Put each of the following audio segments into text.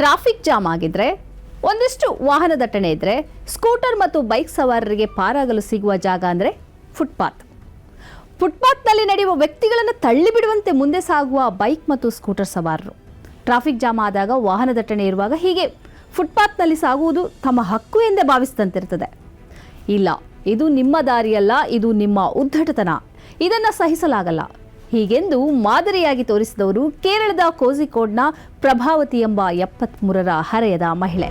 Traffic jam ಆಗಿದ್ರೆ, ಒಂದಿಷ್ಟು ವಾಹನ ದಟ್ಟಣೆ ಇದ್ರೆ, ಸ್ಕೂಟರ್ ಮತ್ತು ಬೈಕ್ ಸವಾರರಿಗೆ ಪಾರಾಗಲು ಸಿಗುವ ಜಾಗ ಅಂದರೆ ಫುಟ್ಪಾತ್. ಫುಟ್ಪಾತ್ನಲ್ಲಿ ನಡೆಯುವ ವ್ಯಕ್ತಿಗಳನ್ನು ತಳ್ಳಿ ಬಿಡುವಂತೆ ಮುಂದೆ ಸಾಗುವ ಬೈಕ್ ಮತ್ತು ಸ್ಕೂಟರ್ ಸವಾರರು. ಟ್ರಾಫಿಕ್ ಜಾಮ್ ಆದಾಗ ವಾಹನ ದಟ್ಟಣೆ ಇರುವಾಗ ಹೀಗೆ ಫುಟ್ಪಾತ್ನಲ್ಲಿ ಸಾಗುವುದು ತಮ್ಮ ಹಕ್ಕು ಎಂದೇ ಭಾವಿಸಿದಂತಿರ್ತದೆ ಇಲ್ಲ, ಇದು ನಿಮ್ಮ ದಾರಿಯಲ್ಲ, ಇದು ನಿಮ್ಮ ಉದ್ದಟತನ ಇದನ್ನು ಸಹಿಸಲಾಗಲ್ಲ. ಹೀಗೆಂದು ಮಾದರಿಯಾಗಿ ತೋರಿಸಿದವರು ಕೇರಳದ ಕೋಝಿಕೋಡ್ನ ಪ್ರಭಾವತಿ ಎಂಬ ಎಪ್ಪತ್ಮೂರರ ಹರೆಯದ ಮಹಿಳೆ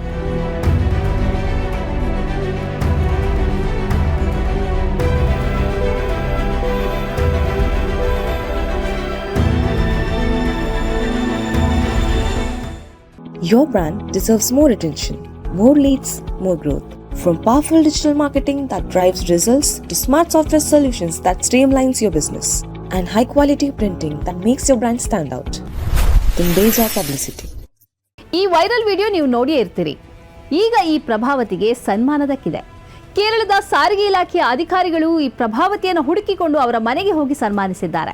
Your brand deserves more attention, more leads, more growth. From powerful digital marketing that drives results to smart software solutions that streamlines your business and high quality printing that makes your brand stand out. In our publicity. ಈ viral video ನೀವು ನೋಡಿಯೇ ಇರ್ತೀರಿ ಈಗ ಈ ಪ್ರಭಾವತಿಗೆ ಸನ್ಮಾನ ದಕ್ಕಿದೆ ಕೇರಳದ ಸಾರಿಗೆ ಇಲಾಖೆಯ ಅಧಿಕಾರಿಗಳು ಈ ಪ್ರಭಾವತಿಯನ್ನು ಹುಡುಕಿಕೊಂಡು ಅವರ ಮನೆಗೆ ಹೋಗಿ ಸನ್ಮಾನಿಸಿದ್ದಾರೆ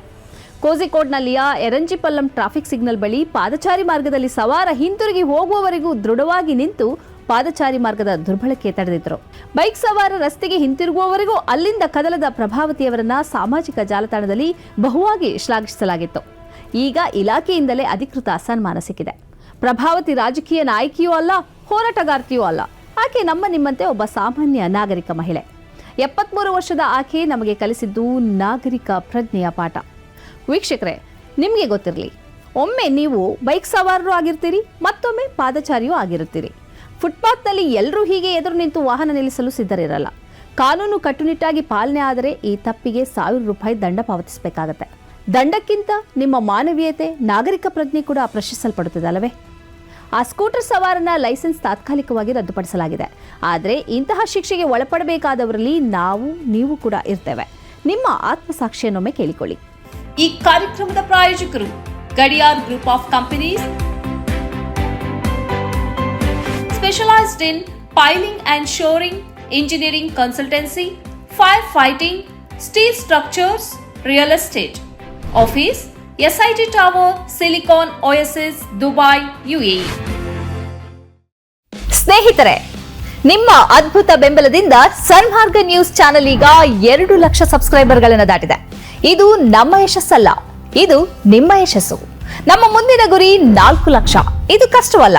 ಕೋಝಿಕೋಡ್ನಲ್ಲಿಯ ಎರಂಜಿಪಲ್ಲಂ ಟ್ರಾಫಿಕ್ ಸಿಗ್ನಲ್ ಬಳಿ ಪಾದಚಾರಿ ಮಾರ್ಗದಲ್ಲಿ ಸವಾರ ಹಿಂತಿರುಗಿ ಹೋಗುವವರೆಗೂ ದೃಢವಾಗಿ ನಿಂತು ಪಾದಚಾರಿ ಮಾರ್ಗದ ದುರ್ಬಳಕೆ ತಡೆದಿದ್ದರು. ಬೈಕ್ ಸವಾರ ರಸ್ತೆಗೆ ಹಿಂತಿರುಗುವವರೆಗೂ ಅಲ್ಲಿಂದ ಕದಲದ ಪ್ರಭಾವತಿಯವರನ್ನ ಸಾಮಾಜಿಕ ಜಾಲತಾಣದಲ್ಲಿ ಬಹುವಾಗಿ ಶ್ಲಾಘಿಸಲಾಗಿತ್ತು. ಈಗ ಇಲಾಖೆಯಿಂದಲೇ ಅಧಿಕೃತ ಸನ್ಮಾನ ಸಿಕ್ಕಿದೆ. ಪ್ರಭಾವತಿ ರಾಜಕೀಯ ನಾಯಕಿಯೂ ಅಲ್ಲ, ಹೋರಾಟಗಾರ್ತಿಯೂ ಅಲ್ಲ. ಆಕೆ ನಮ್ಮ ನಿಮ್ಮಂತೆ ಒಬ್ಬ ಸಾಮಾನ್ಯ ನಾಗರಿಕ ಮಹಿಳೆ. ಎಪ್ಪತ್ಮೂರು ವರ್ಷದ ಆಕೆ ನಮಗೆ ಕಲಿಸಿದ್ದು ನಾಗರಿಕ ಪ್ರಜ್ಞೆಯ ಪಾಠ. ವೀಕ್ಷಕರೇ, ನಿಮಗೆ ಗೊತ್ತಿರಲಿ, ಒಮ್ಮೆ ನೀವು ಬೈಕ್ ಸವಾರರು ಆಗಿರ್ತೀರಿ, ಮತ್ತೊಮ್ಮೆ ಪಾದಚಾರಿಯೂ ಆಗಿರುತ್ತೀರಿ. ಫುಟ್ಪಾತ್ನಲ್ಲಿ ಎಲ್ಲರೂ ಹೀಗೆ ಎದುರು ನಿಂತು ವಾಹನ ನಿಲ್ಲಿಸಲು ಸಿದ್ಧರಿರಲ್ಲ. ಕಾನೂನು ಕಟ್ಟುನಿಟ್ಟಾಗಿ ಪಾಲನೆ ಆದರೆ ಈ ತಪ್ಪಿಗೆ ಸಾವಿರ ರೂಪಾಯಿ ದಂಡ ಪಾವತಿಸಬೇಕಾಗತ್ತೆ. ದಂಡಕ್ಕಿಂತ ನಿಮ್ಮ ಮಾನವೀಯತೆ, ನಾಗರಿಕ ಪ್ರಜ್ಞೆ ಕೂಡ ಪ್ರಶ್ನಿಸಲ್ಪಡುತ್ತದೆ ಅಲ್ಲವೇ? ಆ ಸ್ಕೂಟರ್ ಸವಾರನ ಲೈಸೆನ್ಸ್ ತಾತ್ಕಾಲಿಕವಾಗಿ ರದ್ದುಪಡಿಸಲಾಗಿದೆ. ಆದರೆ ಇಂತಹ ಶಿಕ್ಷೆಗೆ ಒಳಪಡಬೇಕಾದವರಲ್ಲಿ ನಾವು, ನೀವು ಕೂಡ ಇರ್ತೇವೆ. ನಿಮ್ಮ ಆತ್ಮಸಾಕ್ಷಿಯನ್ನೊಮ್ಮೆ ಕೇಳಿಕೊಳ್ಳಿ. ಈ ಕಾರ್ಯಕ್ರಮದ ಪ್ರಾಯೋಜಕರು Gadiyar group of companies specialised in piling and shoring, engineering consultancy, firefighting, steel structures, real estate. Office SIT Tower, Silicon Oasis, Dubai, UAE ಸ್ನೇಹಿತರೆ ನಿಮ್ಮ ಅದ್ಭುತ ಬೆಂಬಲದಿಂದ ಸನ್ಮಾರ್ಗ ನ್ಯೂಸ್ ಚಾನೆಲ್ ಈಗ ಎರಡು ಲಕ್ಷ ಸಬ್ಸ್ಕ್ರೈಬರ್ಗಳನ್ನು ದಾಟಿದೆ ಇದು ನಮ್ಮ ಯಶಸ್ಸಲ್ಲ ಇದು ನಿಮ್ಮ ಯಶಸ್ಸು ನಮ್ಮ ಮುಂದಿನ ಗುರಿ ನಾಲ್ಕು ಲಕ್ಷ ಇದು ಕಷ್ಟವಲ್ಲ